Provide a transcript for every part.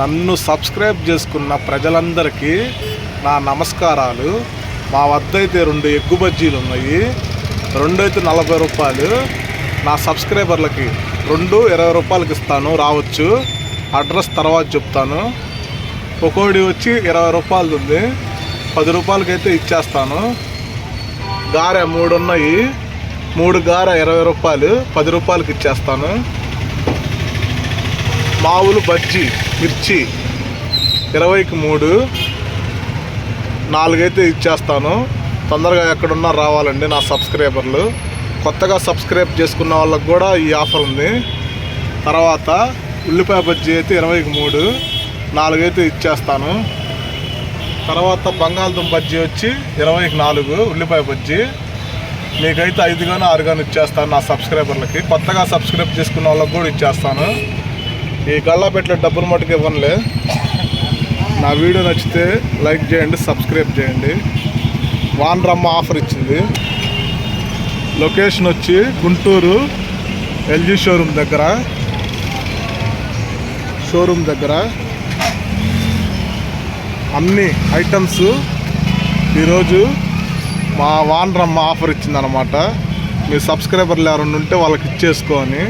నన్ను సబ్స్క్రైబ్ చేసుకున్న ప్రజలందరికీ నా నమస్కారాలు. మా వద్ద అయితే రెండు ఎగ్గు బజ్జీలు ఉన్నాయి. రెండు అయితే నలభై రూపాయలు. నా సబ్స్క్రైబర్లకి రెండు ఇరవై రూపాయలకి ఇస్తాను రావచ్చు. అడ్రస్ తర్వాత చెప్తాను. ఒక్కోడి వచ్చి ఇరవై రూపాయలు ఉంది. పది రూపాయలకైతే ఇచ్చేస్తాను. గారె మూడు ఉన్నాయి. మూడు గారె ఇరవై రూపాయలు. పది రూపాయలకి ఇచ్చేస్తాను. మావులు బజ్జీ. మిర్చి ఇరవైకి మూడు నాలుగైతే ఇచ్చేస్తాను. తొందరగా ఎక్కడున్నా రావాలండి నా సబ్స్క్రైబర్లు. కొత్తగా సబ్స్క్రైబ్ చేసుకున్న వాళ్ళకి కూడా ఈ ఆఫర్ ఉంది. తర్వాత ఉల్లిపాయ బజ్జీ అయితే ఇరవైకి మూడు నాలుగైతే ఇచ్చేస్తాను. తర్వాత బంగాళదుంప బజ్జీ వచ్చి ఇరవైకి నాలుగు ఉల్లిపాయ బజ్జీ. మీకైతే ఐదుగానో కానీ ఇచ్చేస్తాను నా సబ్స్క్రైబర్లకి. కొత్తగా సబ్స్క్రైబ్ చేసుకున్న వాళ్ళకి కూడా ఇచ్చేస్తాను. ఈ గల్లాపెట్ల డబ్బులు మటుకు ఇవ్వనులే. నా వీడియో నచ్చితే లైక్ చేయండి సబ్స్క్రైబ్ చేయండి. వాన్ రమ్మ ఆఫర్ ఇచ్చింది. లొకేషన్ వచ్చి గుంటూరు ఎల్జీ షోరూమ్ దగ్గర. షోరూమ్ దగ్గర. అన్ని ఐటమ్స్ ఈరోజు మా వాన్ రమ్మ ఆఫర్ ఇచ్చిందనమాట మీ సబ్స్క్రైబర్లు ఎవరైనా ఉంటే వాళ్ళకి ఇచ్చేసుకో అని.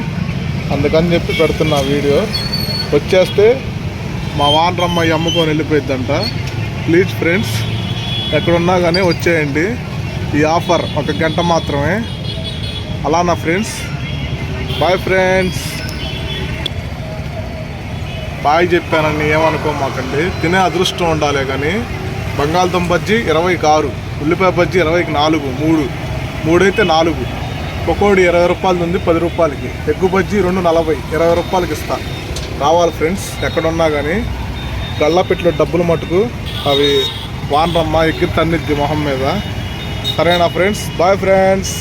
అందుకని చెప్పి పెడుతున్నా వీడియో. వచ్చేస్తే మా వానరమ్మ అమ్ముకొని వెళ్ళిపోయిద్దంట. ప్లీజ్ ఫ్రెండ్స్ ఎక్కడున్నా కానీ వచ్చేయండి. ఈ ఆఫర్ ఒక గంట మాత్రమే. అలా నా ఫ్రెండ్స్ బాయ్ ఫ్రెండ్స్ బాయ్ చెప్పానని ఏమనుకోమాకండి. తినే అదృష్టం ఉండాలి కానీ బంగాళదుంప బజ్జీ ఇరవైకి ఆరు ఉల్లిపాయ బజ్జీ ఇరవైకి నాలుగు మూడు మూడైతే నాలుగు. పకోడీ ఇరవై రూపాయలు ఉంది పది రూపాయలకి. ఎగ్గు బజ్జీ రెండు నలభై ఇరవై రూపాయలకి ఇస్తా. రావాలి ఫ్రెండ్స్ ఎక్కడున్నా కానీ గళ్ళపెట్లో డబ్బులు మటుకు అవి వానరమ్మ ఎగ్గి తన్నిద్ది మొహం మీద. సరేనా ఫ్రెండ్స్ బాయ్ ఫ్రెండ్స్.